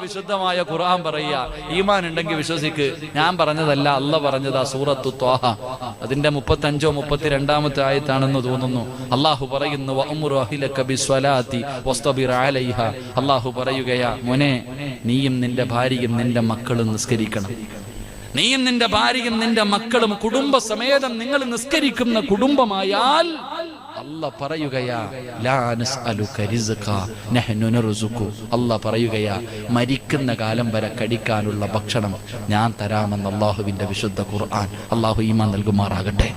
വിശുദ്ധമായ ഖുർആൻ പറയുക. ഈമാൻ ഉണ്ടെങ്കിൽ വിശ്വസിക്ക്. ഞാൻ പറഞ്ഞതല്ല അല്ല പറഞ്ഞതാ സൂറത്തു ത്വാഹ. അതിന്റെ മുപ്പത്തഞ്ചോ മുപ്പത്തിരണ്ടാമത്തെ ആയത്താണെന്ന് തോന്നുന്നു. അള്ളാഹു പറയുന്നു അള്ളാഹു പറയുകയാ മോനെ നീയും നിന്റെ ഭാര്യയും നിന്റെ മക്കളും നിസ്കരിക്കണം. നീയും നിന്റെ ഭാര്യയും നിന്റെ മക്കളും കുടുംബസമേതം നിങ്ങൾ നിസ്കരിക്കുന്ന കുടുംബമായാൽ അല്ല പറയുകയാ അല്ല പറയുകയാ മരിക്കുന്ന കാലം വരെ കടിക്കാനുള്ള ഭക്ഷണം ഞാൻ തരാമെന്ന് അള്ളാഹുവിന്റെ വിശുദ്ധ ഖുർആൻ. അള്ളാഹു ഈമാൻ നൽകുമാറാകട്ടെ.